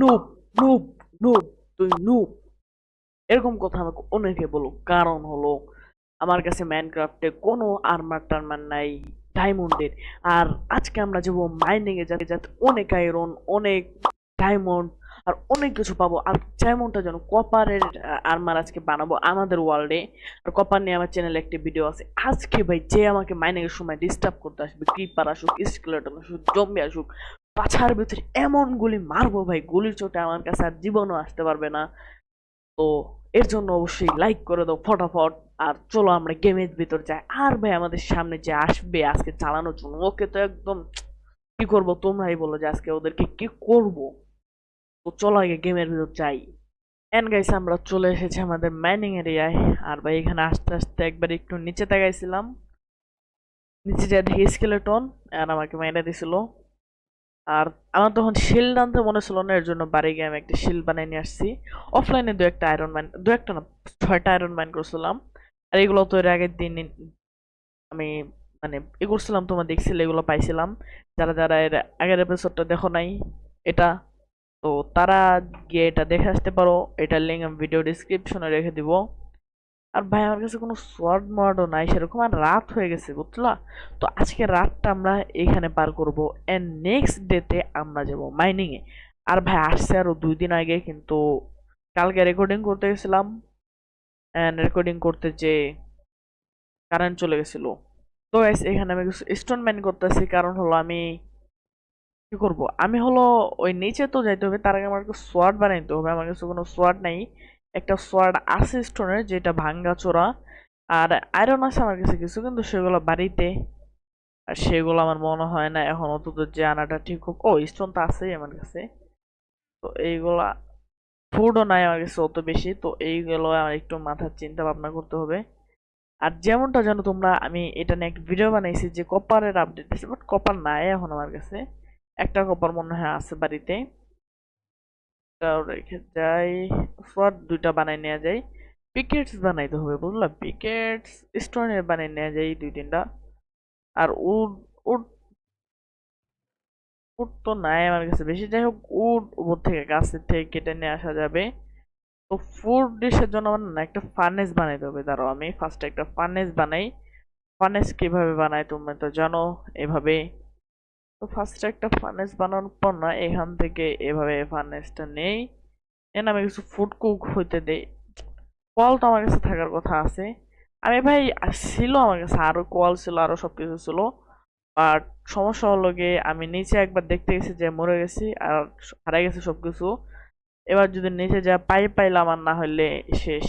Noob noob noob তুই noob এরকম কথা আমাকে অনেকে বলো কারণ হলো, আমার কাছে মাইনক্রাফটে কোনো আর্মার টার্মার নাই ডায়মন্ডের আর আজকে আমরা যাব মাইনিং এ যাতে যাতে অনেক আয়রন অনেক ডায়মন্ড আর অনেক কিছু পাবো। আর ডায়মন্ডটা যেন কপারের আর্মার আজকে বানাবো আমাদের ওয়ার্ল্ডে আর কপার নিয়ে আমার চ্যানেলে একটি ভিডিও আছে। আজকে ভাই যে আমাকে মাইনিং এর সময় ডিস্টার্ব করতে আসবে ক্রিপার আসুক স্কেলেটন আসুক জম্বি আসুক পাছার ভিতরে এমন গুলি মারবো ভাই, গুলির চোটে আমার কাছে আর জীবনও আসতে পারবে না। তো এর জন্য অবশ্যই লাইক করে দাও ফটাফট। আর চলো আমরা গেমের ভিতর যাই। আর ভাই, আমাদের সামনে যে আসবে আজকে চালানোর জন্য, ওকে তো একদম কি করব, তোমরাই বলো যে আজকে ওদেরকে কি করব। তো চলো আগে গেমের ভিতর যাই। এন গাইছে আমরা চলে এসেছি আমাদের মাইনিং এরিয়ায় আর ভাই, এখানে আস্তে আস্তে একবার একটু নিচে তাকাইছিলাম। নিচে যা দেখি স্কেলেটন আর আমাকে মাইনে দিছিল। আর আমার তখন শিল্ড আনতে মনে ছিল না, এর জন্য বাড়ি গিয়ে আমি একটা শিল্ড বানিয়ে নিয়ে আসছি। অফলাইনে দু একটা আয়রন ম্যান দু একটা না, ছয়টা আয়রন ম্যান করছিলাম। আর এগুলো তো এর আগের দিন আমি মানে এ করছিলাম, তোমার দেখছিলে, এগুলো পাইছিলাম। যারা যারা এর আগের এপিসোডটা দেখো নাই, এটা, তো তারা গিয়ে এটা দেখে আসতে পারো। এটার লিঙ্ক আমি ভিডিও ডিসক্রিপশনে রেখে দিব। আর ভাই, আমার কাছে কোনো সোয়ার্ড মার্ডও নাই, সেরকম আর রাত হয়ে গেছে, বুঝলা? তো আজকে রাতটা আমরা এখানে পার করব অ্যান্ড নেক্সট ডেতে আমরা যাব মাইনিংয়ে আর ভাই, আসছে আরও দুই দিন আগে, কিন্তু কালকে রেকর্ডিং করতে গেছিলাম অ্যান্ড রেকর্ডিং করতে যে কারেন্ট চলে গেছিল। তো এখানে আমি কিছু স্টোন মাইন করতেছি, কারণ হলো আমি কি করব? আমি হলো ওই নিচে তো যাইতে হবে, তার আগে আমার সোয়ার্ড বানাইতে হবে, আমার কাছে কোনো সোয়ার্ড নাই। একটা সোয়ার্ড আছে স্টোনের যেটা ভাঙ্গা চোরা। আর আয়রন আছে আমার কাছে কিছু, কিন্তু সেগুলো বাড়িতে। আর সেগুলো আমার মনে হয় না এখন অন্তত যে আনাটা ঠিক হোক। ও স্টোন তো আছেই আমার কাছে। তো এইগুলা ফুডও নাই আমার কাছে অত বেশি। তো এইগুলো আমার একটু মাথার চিন্তা ভাবনা করতে হবে। আর যেমনটা জানো তোমরা, আমি এটা নিয়ে একটা ভিডিও বানাইছি যে কপারের আপডেট বাট কপার নাই এখন আমার কাছে। একটা কপার মনে হয় আছে বাড়িতে। রেখে যাই। সোয়াট দুইটা বানাই নেওয়া যায়। পিকেটস বানাইতে হবে, বুঝলা? পিকেটস স্টোনের বানাই নেওয়া যায় দুই তিনটা। আর উড উড উড তো নাই আমার কাছে। বেশি যাই হোক উড উপর থেকে, গাছের থেকে কেটে নিয়ে আসা যাবে। তো ফুড ডিশের জন্য আমার না একটা ফার্নেস বানাইতে হবে। দাঁড়াও, আমি ফার্স্টে একটা ফার্নেস বানাই। ফার্নেস কীভাবে বানাই তুমি তো জানো, এভাবে। তো ফার্স্টে একটা ফার্নেস বানানোর পর না, এখান থেকে এভাবে ফার্নেসটা নেই। এন আমি কিছু ফুড কুক হইতে দেই। কল তো আমার কাছে থাকার কথা আছে। আমি ভাই ছিল আমার কাছে, আরও কল ছিল আরও সব কিছু ছিল। বাট সমস্যা হলো গিয়ে আমি নিচে একবার দেখতে গেছি যে মরে গেছি, আর হারাই গেছে সব কিছু এবার যদি নিচে যা পাই, পাইলাম আর না হলে শেষ।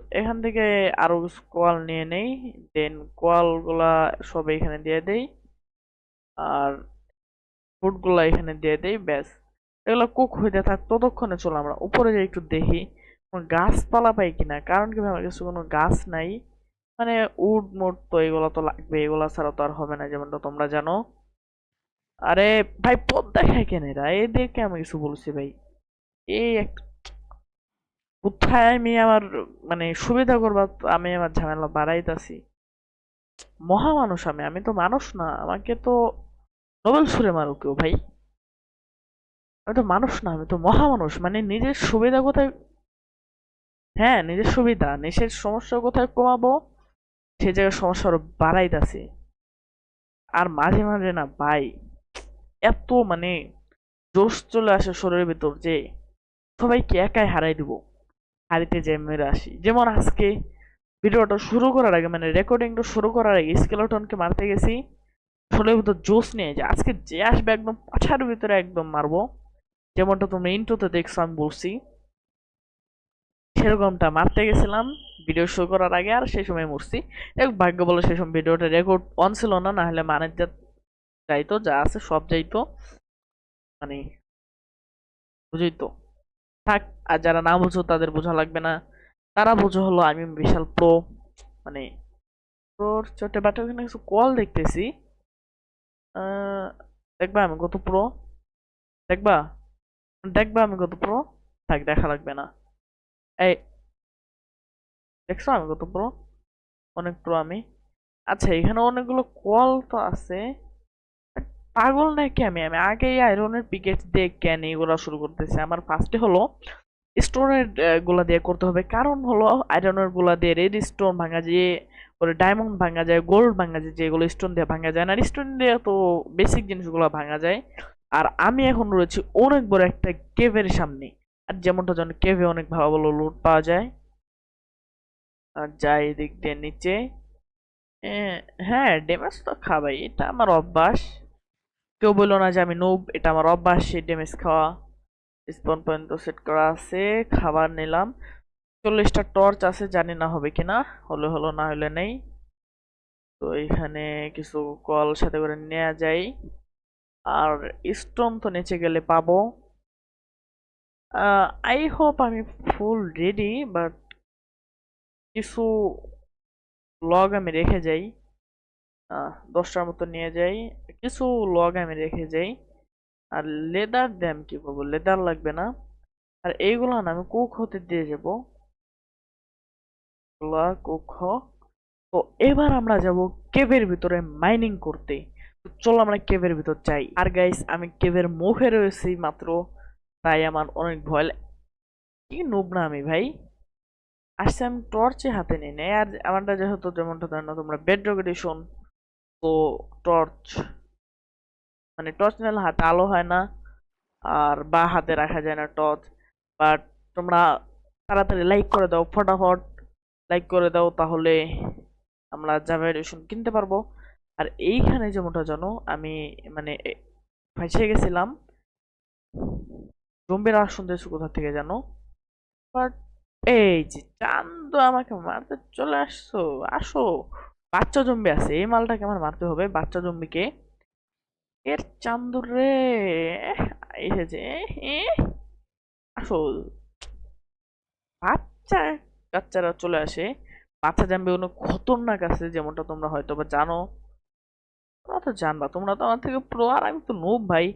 এখান থেকে আরও কিছু কোয়াল নিয়ে নেই। দেন কোয়ালগুলা সব এখানে দিয়ে দেই। আর ফুডগুলো এখানে দিয়ে দেই, ব্যাস। এগুলো কুক হইতে থাক, ততক্ষণে চলো আমরা উপরে যাই একটু দেখি কোনো গাছপালা পাই কিনা। কারণ কি আমার কাছে কোনো গাছ নাই। মানে উড মুড তো এগুলো তো লাগবে, এগুলো ছাড়া তো আর হবে না, যেমনটা তোমরা জানো। আরে ভাই পথ দেখায় কেন এরা? এদেরকে আমি কিছু বলছি ভাই। এই এক কোথায় আমি আমার মানে সুবিধা করবা তো আমি আমার ঝামেলা বাড়াইতাছি। মহা মানুষ আমি আমি তো মানুষ না, আমাকে তো নোবেল সুরে মারো কেউ ভাই। আমি তো মানুষ না, আমি তো মহা মানুষ মানে নিজের সুবিধা কোথায়? হ্যাঁ নিজের সুবিধা, নিজের সমস্যা কোথায় কমাবো? সে জায়গায় সমস্যা আরও বাড়াইতাছি আর মাঝে মাঝে না ভাই, এত মানে জোশ চলে আসে শরীরের ভিতর যে সবাইকে একাই হারাই দিব। হারিতে যে মেরে আসি। যেমন আজকে ভিডিওটা শুরু করার আগে মানে রেকর্ডিংটা শুরু করার আগে স্কেলটনকে মারতে গেছি। শরীরের ভিতর জোশ নিয়ে যে, আজকে যে আসবে একদম পাছার ভিতরে একদম মারবো। যেমনটা তোমরা ইন্ট্রোতে দেখছ, আমি বলছি। সেরকমটা মারতে গেছিলাম ভিডিও শুরু করার আগে, আর সেই সময় মরছি। এক ভাগ্য বলে সেই সময় ভিডিওটা রেকর্ড অন ছিল না না হলে মানের যা যাইতো, যা আছে সব যাইতো। মানে বুঝই তো। থাক, আর যারা না বুঝো তাদের বোঝা লাগবে না। তারা বুঝো হলো, আমি বিশাল প্রো মানে প্রোর চোটে বাট ওখানে কিছু কল দেখতেছি। দেখবা আমি কত প্রো দেখবা? দেখবা আমি কত প্রো থাক, দেখা লাগবে না। এই, দেখছ আমি কত প্রো অনেক প্রো আমি। আচ্ছা এখানে অনেকগুলো কল তো আছে। পাগল নাকি আমি? আমি আগেই আয়রনের পিকেট দিয়ে কেন এগুলো শুরু করতেছি। আমার ফার্স্টে হলো স্টোনেরগুলা দিয়ে করতে হবে। কারণ হলো আয়রনেরগুলা দিয়ে রেড স্টোন ভাঙা যায় ওরে ডায়মন্ড ভাঙা যায়, গোল্ড ভাঙা যায়, যেগুলো স্টোন দিয়ে ভাঙা যায় না স্টোন দিয়ে তো বেসিক জিনিসগুলো ভাঙা যায়। আর আমি এখন রয়েছি অনেক বড় একটা কেভের সামনে। আর যেমনটা জানো কেভে অনেক ভালো ভালো লুট পাওয়া যায়। আর যাই এদিক দিয়ে নিচে। হ্যাঁ ড্যামেজ তো খাবাই, এটা আমার অভ্যাস। কেউ বলল না যে আমি নোব এটা আমার অভ্যাস, সেই ড্যামেজ খাওয়া। স্পন পর্যন্ত সেট করা আছে, খাবার নিলাম। চল্লিশটা টর্চ আছে, জানি না হবে কিনা, হলে হলো, না হলে নেই। তো এখানে কিছু কল সাথে করে নেওয়া যায়। আর স্টোন তো নিচে গেলে পাবো। আই হোপ আমি ফুল রেডি বাট কিছু লগ আমি রেখে যাই। দশটার মতো নিয়ে যাই। কিছু লগ আমি রেখে যাই। আর লেদার দিয়ে আমি কি বলব? লেদার লাগবে না। আর এইগুলো না, আমি কুক হতে দিয়ে যাব। কুক তো এবার আমরা যাব কেভের ভিতরে মাইনিং করতে। চলো আমরা কেভের ভিতর যাই। আর গাইস আমি কেভের মুখে রয়েছি মাত্র। তাই আমার অনেক ভয় কি নুব না আমি ভাই। আসছে আমি টর্চে হাতে নিই নেই আর আমারটা যেহেতু যেমনটা জানো তোমরা বেড এডিশন তো টর্চ মানে টর্চ নিলে হাতে আলো হয় না, আর বা হাতে রাখা যায় না টর্চ। বাট তোমরা তাড়াতাড়ি লাইক করে দাও, ফটাফট লাইক করে দাও, তাহলে আমরা জাভা এডিশন কিনতে পারব। আর এইখানে যেমনটা জানো, আমি মানে এ- ফাঁসে গেছিলাম। জম্বির আওয়াজ শুনতেছি কোথা থেকে জানো? বাট এই যে চান্দ আমাকে মারতে চলে আসছো, আসো। বাচ্চা জম্বি আছে, এই মালটাকে আমার মারতে হবে, বাচ্চা জম্বিকে। এর চান্দুর রে। এসেছে এ, আসো বাচ্চা বাচ্চারা চলে আসে। বাচ্চা জাম্বি কোনো খতরনাক আছে যেমনটা তোমরা হয়তো বা জানো। তোমরা তো জানবা তোমরা তো আমার থেকে প্রো আর আমি তো নোব ভাই।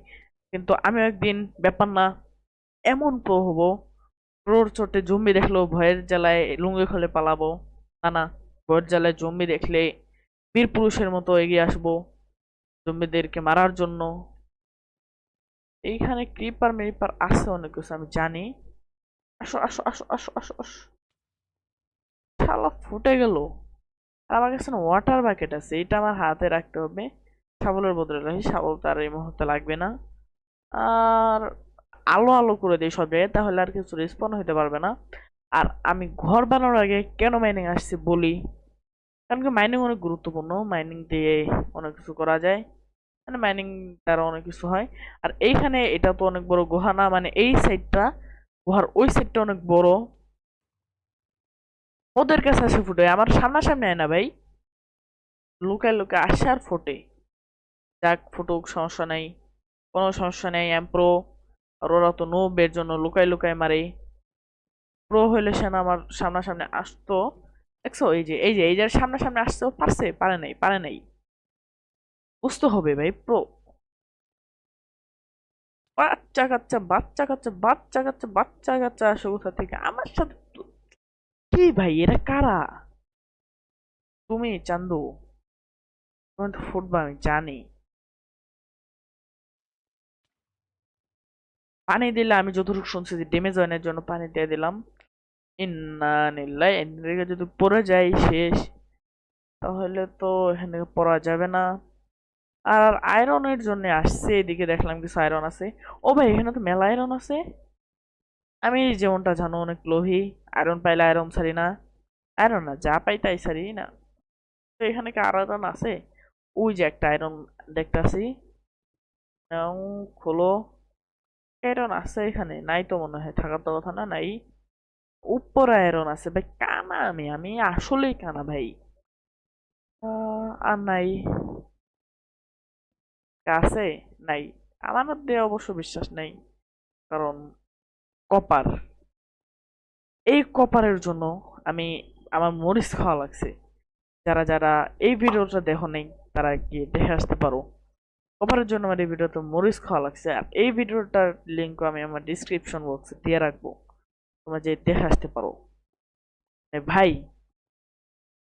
কিন্তু আমি একদিন ব্যাপার না এমন প্রো হব। প্রোর চোটে জম্বি দেখলেও ভয়ের জ্বালায় লুঙ্গি খোলে পালাবো। না না ভয়ের জ্বালায় জম্বি দেখলে বীর পুরুষের মতো এগিয়ে আসব। জম্বিদেরকে মারার জন্য। এইখানে ক্রিপার মিরিপার আছে অনেক কিছু, আমি জানি। আসো আসো আসো আসো আসো আসো। শালা ফুটে গেল। আমার কাছে ওয়াটার বাকেট আছে, এটা আমার হাতে রাখতে হবে। শাবলের বদলে রাখি, শাবল তার এই মুহূর্তে লাগবে না। আর আলো আলো করে দিই সব জায়গায় তাহলে আর কিছু রেসপন্ড হতে পারবে না। আর আমি ঘর বানানোর আগে কেন মাইনিং আসছি বলি? কারণ কি মাইনিং অনেক গুরুত্বপূর্ণ মাইনিং দিয়ে অনেক কিছু করা যায়। মানে মাইনিং দ্বারা অনেক কিছু হয়। আর এইখানে এটা তো অনেক বড় গুহা না মানে এই সাইডটা গুহার ওই সাইডটা অনেক বড়। ওদের কাছে আসে ফুটে, আমার সামনাসামনি আয় না ভাই। লুকায় লুকায় আসে আর ফোটে। যাক, ফুটুক, সমস্যা নাই। কোনো সমস্যা নেই এম প্রো আর ওরা তো নোবের জন্য লুকায় লুকায় মারে। প্রো হইলে সে আমার সামনাসামনি আসতো। দেখছ? এই যে এই যে এই যে সামনাসামনি আসতেও পারছে? পারে নাই পারে নাই। বুঝতে হবে ভাই, প্রো বাচ্চা কাচ্চা বাচ্চা কাচ্চা বাচ্চা কাচ্চা বাচ্চা কাচ্চা আসে কোথা থেকে? আমার সাথে কি ভাই, এরা কারা? তুমি চান্দু তুমি তো ফুটবল আমি জানি। পানি দিলে আমি যতটুকু শুনছি যে ড্যামেজ এর জন্য পানি দিয়ে দিলাম। ইন্না নিল্লাহ এদিকে যদি পড়ে যাই শেষ, তাহলে তো এখান পড়া যাবে না। আর আয়রনের জন্য আসছে, এদিকে দেখলাম কিছু আয়রন আছে। ও ভাই, এখানে তো মেলা আয়রন আছে। আমি যেমনটা জানো, অনেক লোভী। আয়রন পাইলে আয়রন ছাড়ি না। আয়রন না, যা পাই তাই ছাড়ি না। তো এখানে কি আর আয়রন আছে? ওই যে একটা আয়রন দেখতাছি। খোলো। আয়রন আছে এখানে, নাই তো মনে হয়, থাকার তো কথা না, নাই। উপর আয়রন আছে ভাই, কানা আমি আমি আসলেই কানা ভাই। আর নাই। আছে নাই। আমার মধ্যে অবশ্য বিশ্বাস নেই। কারণ কপার। এই কপারের জন্য আমি, আমার মরিচ খাওয়া লাগছে। যারা যারা এই ভিডিওটা দেখো নেই, তারা গিয়ে দেখে আসতে পারো। কপারের জন্য আমার এই ভিডিওতে মরিচ খাওয়া লাগছে। আর এই ভিডিওটার লিঙ্ক আমি আমার ডিসক্রিপশন বক্সে দিয়ে রাখব। তোমরা যে দেখে আসতে পারো। ভাই,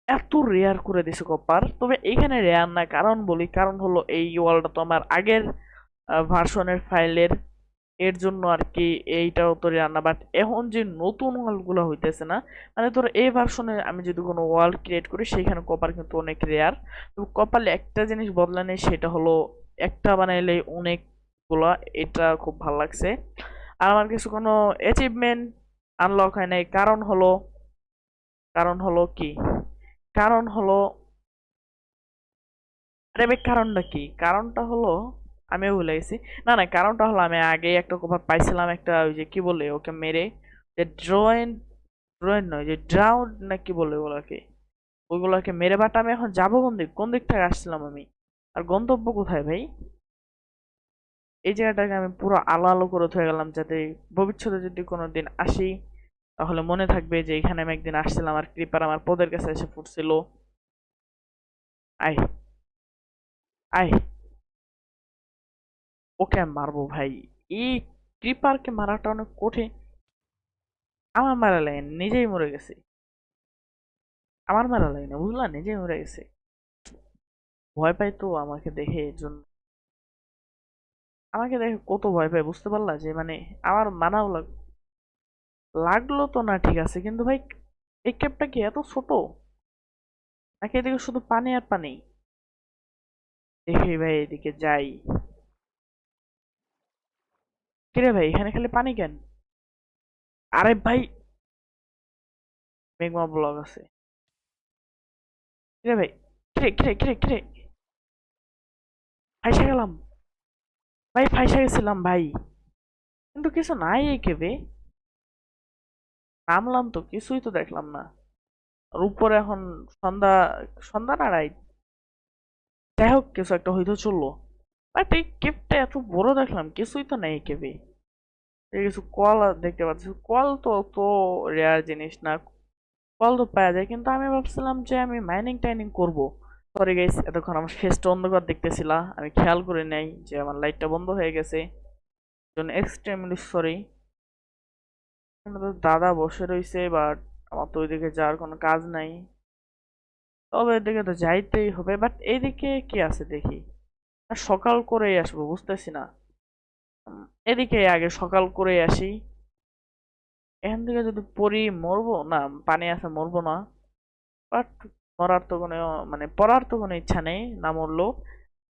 এত রেয়ার করে দিছে কপার তবে এখানে রেয়ার না, কারণ বলি, কারণ হলো এই ওয়ালটা তো আমার আগের ভার্সনের ফাইলের এর জন্য আর কি এইটাও তো রেয়ার না। বাট এখন যে নতুন ওয়ালগুলো হইতেছে না মানে ধরো এই ভার্সনে আমি যদি কোনো ওয়াল ক্রিয়েট করি, সেখানে কপার কিন্তু অনেক রেয়ার তো কপালে একটা জিনিস বদলা নেই, সেটা হলো একটা বানাইলে অনেকগুলা, এটা খুব ভালো লাগছে। আর আমার কিছু কোনো অ্যাচিভমেন্ট আনলক হয় নাই। কারণ হলো কারণ হলো কি? কারণ হলো, আরে কারণটা কি? কারণটা হলো, আমিও ভুলে গেছি। না না, কারণটা হলো আমি আগে একটা কভার পাইছিলাম, একটা ওই যে কি বলে ওকে মেরে, যে ড্রয়েন ড্রয়েন নয়, যে ড্রাউন না কি বলে ওগুলোকে? ওইগুলোকে মেরে বাট আমি এখন যাব কোন দিক? কোন দিক থেকে আসছিলাম আমি? আর গন্তব্য কোথায় ভাই? এই জায়গাটাকে আমি পুরো আলো আলো করে থয়ে গেলাম যাতে ভবিষ্যতে যদি কোনো দিন আসি, তাহলে মনে থাকবে যে এখানে আমি একদিন আসছিলাম আর ক্রিপার আমার পদের কাছে এসে ফুটছিল আয় আয়। ওকে মারবো ভাই। এই ক্রিপারকে মারাটা অনেক কঠিন। আমার মারা লাগে নিজেই মরে গেছে। আমার মারা লাগে না, বুঝলা? নিজেই মরে গেছে। ভয় পাই তো আমাকে দেখে এর জন্য। আমাকে দেখে কত ভয় পায়, বুঝতে পারলা? যে মানে আমার মানাও লাগ, লাগল তো না, ঠিক আছে, কিন্তু ভাই এই ক্যাবটা কি এত ছোট? নাকি এদিকে শুধু পানি আর পানি? দেখি ভাই, এদিকে যাই। কিরে ভাই, এখানে খালি পানি কেন? আরে ভাই, মেঘমা ব্লগ আছে। কিরে ভাই, কিরে কিরে কিরে কিরে? ফাইসা গেলাম। ভাই ফাইসা গেছিলাম ভাই। কিন্তু কিছু নাই এই কেবে। নামলাম তো, কিছুই তো দেখলাম না। আর উপরে এখন সন্ধ্যা সন্ধ্যা না রাইত? যাই হোক, কিছু একটা হয়তো চলল। বাট এই কেপটা এত বড় দেখলাম, কিছুই তো নেই কেবে। কিছু কল দেখতে পাচ্ছি, কল তো তো রেয়ার জিনিস না। কল তো পাওয়া যায়, কিন্তু আমি ভাবছিলাম যে আমি মাইনিং টাইনিং করব। সরি গাইস এতক্ষণ আমার ফেসটা অন্ধকার দেখতেছিলা, আমি খেয়াল করে নাই যে আমার লাইটটা বন্ধ হয়ে গেছে। জন্য এক্সট্রিমলি সরি দাদা বসে রয়েছে বাট আমার তো ওইদিকে যাওয়ার কোনো কাজ নাই। তবে এদিকে তো যাইতেই হবে বাট এইদিকে কি আছে দেখি? সকাল করেই আসব, বুঝতেছি না। এদিকে আগে সকাল করে আসি। এখান থেকে যদি পড়ি মরবো, না, পানি আছে, মরবো না। বাট মরার তো কোনো মানে পড়ার তো কোনো ইচ্ছা নেই না মরলো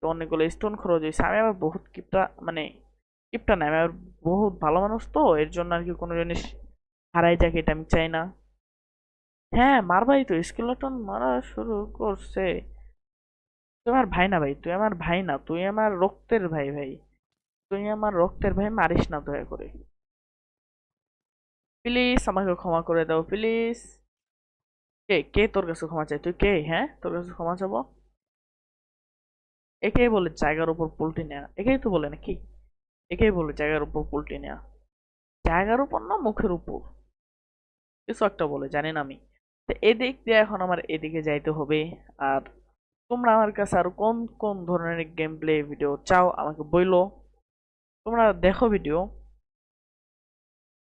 তো অনেকগুলো স্টোন খরচ হয়েছে। আমি আবার বহুত কিপটা মানে কিপটা না আমি আবার বহুত ভালো মানুষ তো, এর জন্য আর কি কোনো জিনিস হারাই যাক, এটা আমি চাই না। হ্যাঁ মারবাই তো স্কেলটন মারা শুরু করছে। তুই আমার ভাই না ভাই, তুই আমার ভাই না, তুই আমার রক্তের ভাই ভাই। তুই আমার রক্তের ভাই, মারিস না দয়া করে। প্লিজ আমাকে ক্ষমা করে দাও প্লিজ কে কে তোর কাছে ক্ষমা চাই তুই কে? হ্যাঁ? তোর কাছে ক্ষমা চাবো? একেই বলে জায়গার উপর পোল্ট্রি নেয়া। একেই তো বলে নাকি? একেই বলে জায়গার উপর পোল্ট্রি নেয়া। জায়গার উপর না, মুখের উপর? কিছু একটা বলে, জানি না আমি। তো এদিক দিয়ে এখন আমার এদিকে যাইতে হবে। আর তোমরা আমার কাছে আর কোন কোন ধরনের গেম প্লে ভিডিও চাও আমাকে বইলো। তোমরা দেখো ভিডিও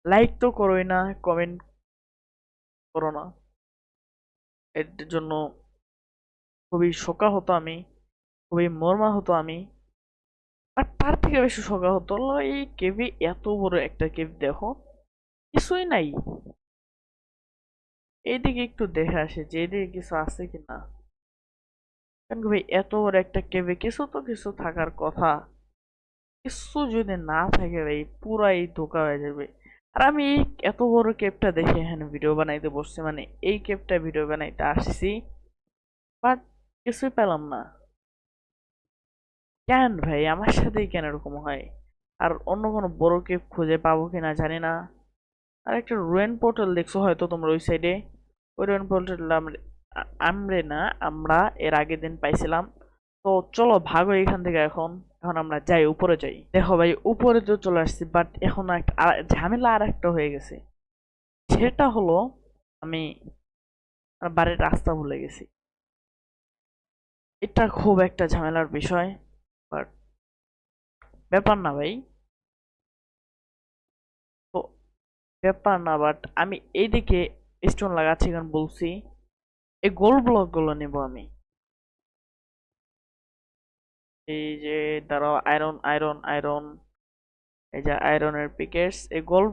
লাইক তো করোই না কমেন্ট করো না। এর জন্য খুবই শোকা হতো আমি, খুবই মর্মা হতো আমি। আর তার থেকে বেশি শোকা হতো এই কেভে এত বড় একটা কেভ দেখো, কিছুই নাই। এইদিকে একটু দেখে আসে যে এদিকে কিছু আছে কি না কারণ ভাই, এত বড় একটা কেভে কিছু তো কিছু থাকার কথা। কিছু যদি না থাকে ভাই, পুরাই ধোকা হয়ে যাবে। আর আমি এই এত বড় কেপটা দেখে এখানে ভিডিও বানাইতে বসছি মানে এই কেপটা ভিডিও বানাইতে আসছি বাট কিছুই পেলাম না। কেন ভাই? আমার সাথেই কেন এরকম হয়? আর অন্য কোনো বড় কেপ খুঁজে পাবো কিনা জানি না। আর একটা রুয়েন পোর্টাল দেখছ হয়তো তোমরা ওই সাইডে ওই রুয়েন পোর্টাল আমরে না, আমরা এর আগের দিন পাইছিলাম। তো চলো ভাগো এখান থেকে এখন। এখন আমরা যাই, উপরে যাই। দেখো ভাই, উপরে তো চলে আসছি বাট এখন একটা ঝামেলা আর একটা হয়ে গেছে। সেটা হলো, আমি বাড়ির রাস্তা ভুলে গেছি। এটা খুব একটা ঝামেলার বিষয় বাট ব্যাপার না ভাই। তো ব্যাপার না বাট আমি এইদিকে স্টোন লাগাচ্ছি কারণ বলছি। এই গোল ব্লকগুলো নেব আমি। এই যে দাঁড়াও আয়রন আয়রন আয়রন এই যে আয়রনের পিকেটস এই গোল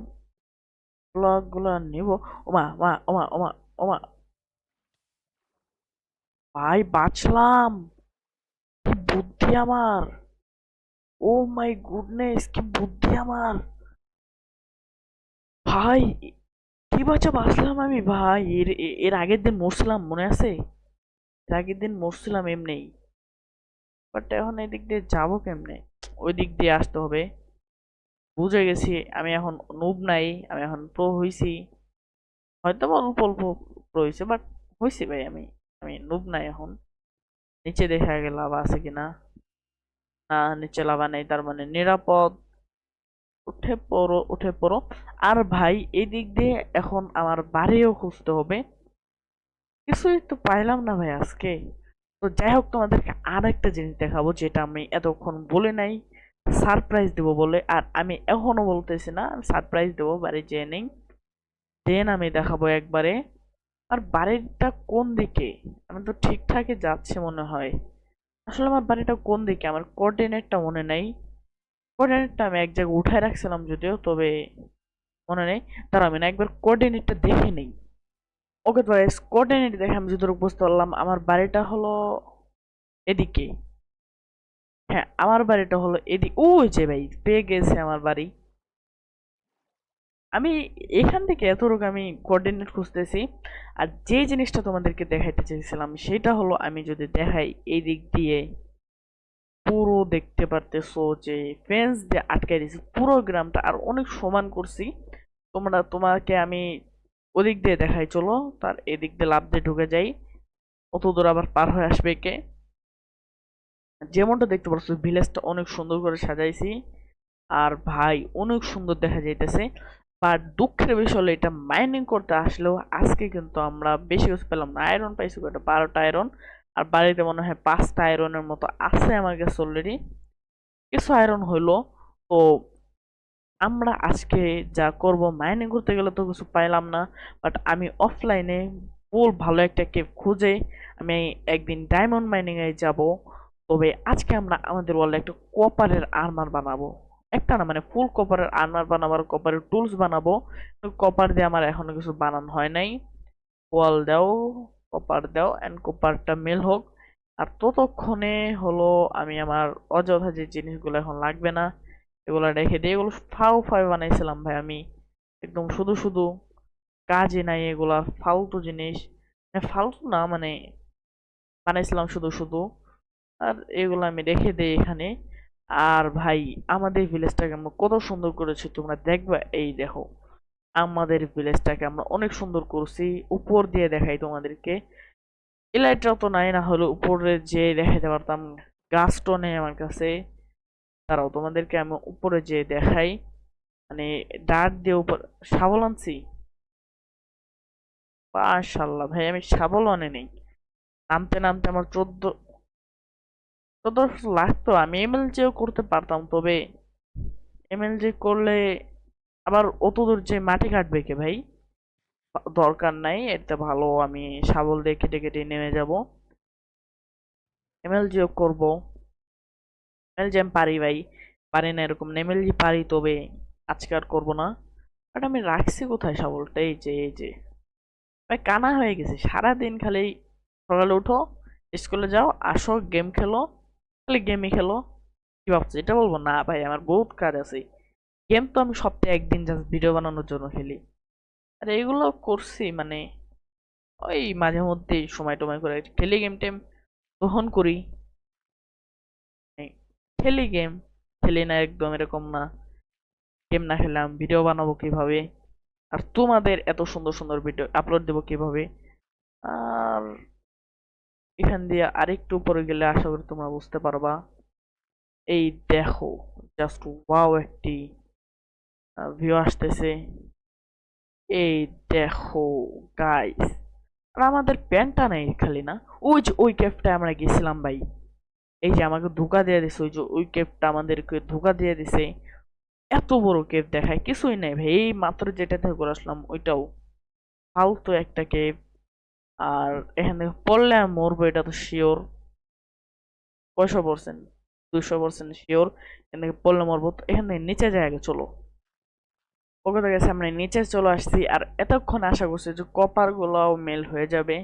ব্লকগুলো নিব। ওমা ওমা ওমা ওমা ওমা। ভাই, বাঁচলাম। কি বুদ্ধি আমার। ও মাই গুডনেস, কি বুদ্ধি আমার। ভাই, কি বাচ্চা বাঁচলাম আমি। ভাই, এর এর আগের দিন মরছিলাম, মনে আছে? এর আগের দিন মরছিলাম এমনিই বাট এখন এই দিক দিয়ে যাব কেমনে? ওই দিক দিয়ে আসতে হবে। বুঝে গেছি, আমি এখন নুব নাই, আমি এখন প্রো হইছি। হয়তো বা অল্প অল্প প্রো হইছে বাট হইছি ভাই আমি আমি নুব নাই এখন। নিচে দেখা আগে লাভা আছে কিনা? না, নিচে লাভা নেই, তার মানে নিরাপদ। উঠে পড়ো উঠে পড়ো। আর ভাই, এই দিক দিয়ে এখন আমার বাড়িও খুঁজতে হবে। কিছুই তো পাইলাম না ভাই আজকে। তো যাই হোক, তোমাদেরকে আর একটা জিনিস দেখাবো যেটা আমি এতক্ষণ বলে নাই সারপ্রাইজ দেবো বলে। আর আমি এখনও বলতেছি না আমি সারপ্রাইজ দেবো বাড়ি যেয়ে নেই। দেন আমি দেখাবো একবারে। আর বাড়িটা কোন দিকে? আমি তো ঠিকঠাকই যাচ্ছে মনে হয়। আসলে আমার বাড়িটা কোন দিকে? আমার কোঅর্ডিনেটটা মনে নাই। কোঅর্ডিনেটটা আমি এক জায়গায় উঠায় রাখছিলাম যদিও, তবে মনে নেই। তার আমি না একবার কোঅর্ডিনেটটা দেখে নেই। ওকে তো কোঅর্ডিনেট দেখে আমি যতটুকু বুঝতে পারলাম, আমার বাড়িটা হলো এদিকে। হ্যাঁ আমার বাড়িটা হলো এদিকে ওই যে ভাই, পেয়ে গেছে আমার বাড়ি। আমি এখান থেকে এতটুকু আমি কোঅর্ডিনেট খুঁজতেছি। আর যে জিনিসটা তোমাদেরকে দেখাইতে চেয়েছিলাম সেটা হলো আমি যদি দেখাই এই দিক দিয়ে, পুরো দেখতে পারতেছো যে ফেন্স দিয়ে আটকাই দিয়েছি, পুরো গ্রামটা, আর অনেক সমান করছি। তোমরা, তোমাকে আমি ওদিক দিয়ে দেখাই, চলো। তার এদিক দিয়ে লাভ দিয়ে ঢুকে যাই। অত দূর আবার পার হয়ে আসবে কে? যেমনটা দেখতে পাচ্ছ, ভিলেজটা অনেক সুন্দর করে সাজাইছি। আর ভাই, অনেক সুন্দর দেখা যাইতেছে। বাট দুঃখের বিষয় হলো, এটা মাইনিং করতে আসলেও আজকে কিন্তু আমরা বেশি কিছু পেলাম না। আয়রন পাইছি কয়টা? বারোটা আয়রন আর বাড়িতে মনে হয় পাঁচটা আয়রনের মতো আছে আমার কাছে অলরেডি কিছু আয়রন হইল। তো আমরা আজকে যা করব মাইনিং করতে গেলে তো কিছু পাইলাম না বাট আমি অফলাইনে ফুল ভালো একটা কেপ খুঁজে আমি একদিন ডায়মন্ড মাইনিং এ যাব। তবে আজকে আমরা আমাদের ওয়ালে একটা কপারের আর্মার বানাবো। একটা না মানে ফুল কপারের আর্মার বানাবো আর কপারের টুলস বানাবো। কপার দিয়ে আমার এখনও কিছু বানানো হয় নাই। ওয়াল দাও কপার দাও অ্যান্ড কপারটা মেল হোক। আর ততক্ষণে হলো আমি আমার অযথা যে জিনিসগুলো এখন লাগবে না এগুলো রেখে দিই এগুলো ফাউ ফাউ বানাইছিলাম ভাই আমি। একদম শুধু শুধু কাজে নাই এগুলা, ফালতু জিনিস। মানে ফালতু না মানে বানাইছিলাম শুধু শুধু। আর এগুলো আমি রেখে দিই এখানে। আর ভাই, আমাদের ভিলেজটাকে আমরা কত সুন্দর করেছি, তোমরা দেখবা। এই দেখো, আমাদের ভিলেজটাকে আমরা অনেক সুন্দর করছি। উপর দিয়ে দেখাই তোমাদেরকে। এলাইটটা তো নাই, না হলে উপরে যে দেখাইতে পারতাম, গাছটা নেই আমার কাছে। দাঁড়াও, তোমাদেরকে আমি উপরে যে দেখাই মানে ডাট দিয়ে উপর শাবল আনছি? মাশাল্লাহ ভাই, আমি শাবল আনে নেই। নামতে নামতে আমার চোদ্দ চোদ্দ লাগতো, আমি এমএল যেও করতে পারতাম, তবে এমএল যে করলে আবার অত দূর যে মাটি কাটবে কে ভাই? দরকার নাই এটা ভালো, আমি শাবল দিয়ে কেটে কেটে নেমে যাব। এমএল জিও করব। এমএল জি আমি পারি ভাই, পারি না এরকম। না এমএল জি পারি, তবে আজকে আর করব না। বাট আমি রাখছি কোথায় শাবলটা? এই যে এই যে। ভাই, কানা হয়ে গেছে। সারাদিন খালি সকালে উঠো, স্কুলে যাও, আসো, গেম খেলো, খালি গেমই খেলো। কি ভাবছ? এটা বলব? না ভাই, আমার বহুত কাজ আছে। গেম তো আমি সপ্তাহে একদিন জাস্ট ভিডিও বানানোর জন্য খেলি। আর এগুলো করছি মানে ওই মাঝে মধ্যেই সময় টময় করে খেলি গেম টেম গ্রহণ করি। খেলি গেম খেলি না একদম এরকম না। গেম না খেললাম ভিডিও বানাবো কীভাবে? আর তোমাদের এত সুন্দর সুন্দর ভিডিও আপলোড দেবো কীভাবে? আর এখান দিয়ে আরেকটু উপরে গেলে আশা করি তোমরা বুঝতে পারবা। এই দেখো জাস্ট ওয়াও একটি ভিউ আসতেছে। এই দেখো গাইস আর আমাদের প্যান্টটা নেই খালি না? ওই যে, ওই ক্যাপটা আমরা গেছিলাম ভাই। এই যে আমাকে ধোকা দিয়ে দিছে, ওই যে ওই কেপটা আমাদেরকে ধোকা দিয়ে দিছে, এত বড় কেপ দেখায়, কিছুই নাই ভাই। এই মাত্র যেটা থেকে করে আসলাম, ওইটাও। ফালতু একটা কেপ আর এখানে পড়লে আমি মরবো, এটা তো শিওর কয়শো পার্সেন্ট দুশো পার্সেন্ট শিওর এখান থেকে পড়লে মরবো। তো এখান নিচে যায় আগে চলো। ওকে গেছে আমরা নিচে চলে আসছি। আর এতক্ষণ আশা করছি যে কপার গুলাও মেল হয়ে যাবে।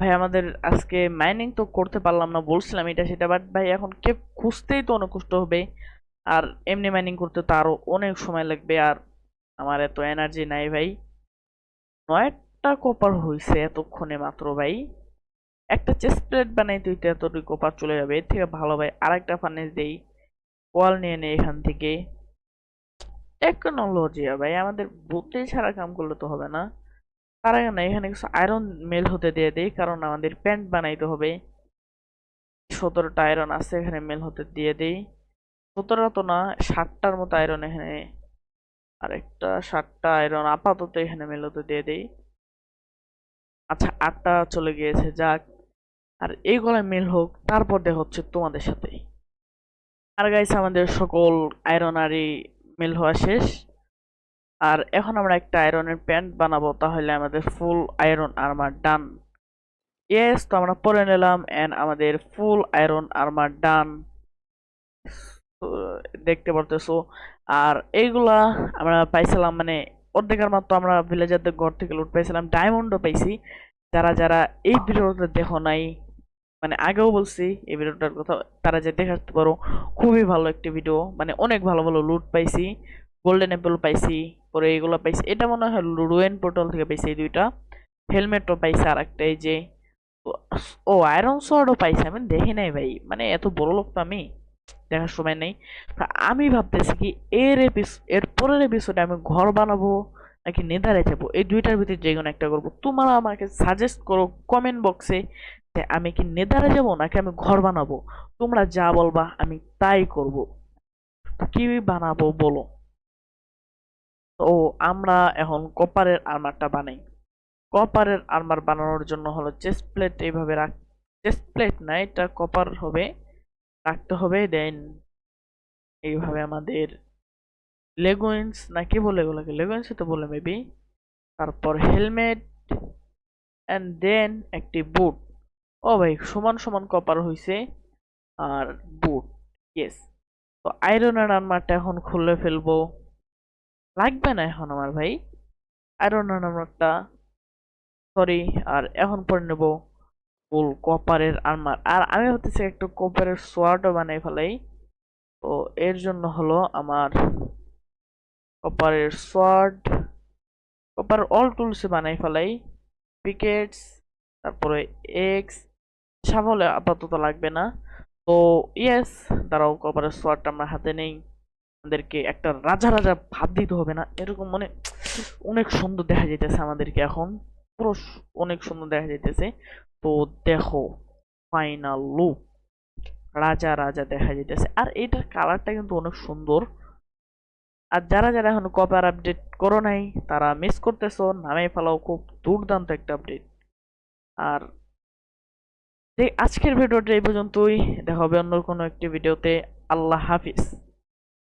ভাই, আমাদের আজকে মাইনিং তো করতে পারলাম না, বলছিলাম এটা সেটা বাট ভাই, এখন কে খুঁজতেই তো অনেক কষ্ট হবে। আর এমনি মাইনিং করতে তো আরও অনেক সময় লাগবে, আর আমার এত এনার্জি নাই ভাই। নয়টা কপার হয়েছে এতক্ষণে মাত্র ভাই। একটা চেস্ট প্লেট বানাইতে হইতে এতটুকু কপার চলে যাবে, এর থেকে ভালো ভাই। আরেকটা ফার্নেস দেই ওয়াল নিয়ে নেই এখান থেকে। টেকনোলজি ভাই, আমাদের বুদ্ধি ছাড়া কাম করলে তো হবে না। তার আগে না, এখানে কিছু আয়রন মেল হতে দিয়ে দেই, কারণ আমাদের প্যান্ট বানাইতে হবে। সতেরোটা আয়রন আছে, এখানে মেল হতে দিয়ে দেই। সতেরো তো না, ষাটটার মতো আয়রন এখানে। আরেকটা ষাটটা আয়রন আপাতত এখানে মেল হতে দিয়ে দেই। আচ্ছা আটটা চলে গিয়েছে, যাক। আর এইগুলা মেল হোক, তারপর দেখা হচ্ছে তোমাদের সাথে। আর গাইস আমাদের সকল আয়রন আরই মেল হওয়া শেষ। আর এখন আমরা একটা আয়রনের প্যান্ট বানাবো, তাহলে আমাদের full iron armour done. Yes তো আমরা পরে নিলাম এন্ড আমাদের ফুল আয়রন আর্মার ডান। দেখতে পারতেছো। আর এইগুলা আমরা পাইছিলাম মানে অর্ধেকের মাত্র আমরা ভিলেজারদের ঘর থেকে লুট পাইছিলাম ডায়মন্ডও পাইছি। যারা যারা এই ভিডিওটা দেখো নাই মানে আগেও বলছি, এই ভিডিওটার কথা তারা যে দেখাতে পারো, খুবই ভালো একটি ভিডিও মানে অনেক ভালো ভালো লুট পাইছি গোল্ডেন অ্যাপেল পাইছি। পরে এগুলো পাইছে, এটা মনে হয় রুয়েন পোর্টাল থেকে পাইছে এই দুইটা। হেলমেটও পাইছে আর একটা এই যে, ও, আয়রন সোয়ার্ডও পাইছে, আমি দেখি নাই ভাই মানে এত বড় লোক তো আমি, দেখার সময় নেই। আমি ভাবতেছি কি এর এপিস- এর পরের এপিসোডে আমি ঘর বানাবো নাকি নেদারে যাব? এই দুইটার ভিতরে যে কোনো একটা করব। তোমরা আমাকে সাজেস্ট করো কমেন্ট বক্সে যে আমি কি নেদারে যাব নাকি আমি ঘর বানাবো? তোমরা যা বলবা আমি তাই করব। কি বানাবো বলো? তো আমরা এখন কপারের আর্মারটা বানাই। কপারের আর্মার বানানোর জন্য হলো চেস্ট প্লেট এইভাবে রাখ চেস্ট প্লেট না, এটা কপার হবে, রাখতে হবে দেন এইভাবে আমাদের লেগুইন্স না কি বলে এগুলোকে? লেগুইন্স তো বলে মেবি তারপর হেলমেট অ্যান্ড দেন একটি বুট ও ভাই, সমান সমান কপার হয়েছে আর বুট ইয়েস তো আয়রনের আর্মারটা এখন খুলে ফেলব। লাগবে না এখন আমার ভাই? আয়রনের আর্মারটা সরি আর এখন পরে নেব ফুল কপারের আর্মার আর আমি ভাবতেছি একটু কপারের সোয়ার্ডও বানাই ফেলাই। তো এর জন্য হলো আমার কপারের সোয়ার্ড কপার অল টুলসে বানাই ফেলাই। পিকেটস তারপরে এক্স সাফলে আপাতত লাগবে না। তো ইয়েস দাঁড়াও কপারের সোয়ার্ডটা আমরা হাতে নেই। আমাদেরকে একটা রাজা রাজা ভাব দিতে হবে না। এরকম মানে অনেক সুন্দর দেখা যাইতেছে আমাদেরকে এখন। পুরো অনেক সুন্দর দেখা যাইতেছে। তো দেখো ফাইনাল লুক রাজা রাজা দেখা যাইতেছে। আর এটার কালারটা কিন্তু অনেক সুন্দর। আর যারা যারা এখন কপার আপডেট করো নাই, তারা মিস করতেছো নামে ফেলাও খুব দুর্দান্ত একটা আপডেট আর আজকের ভিডিওটা এই পর্যন্তই। দেখা হবে অন্য কোনো একটি ভিডিওতে আল্লাহ হাফিজ।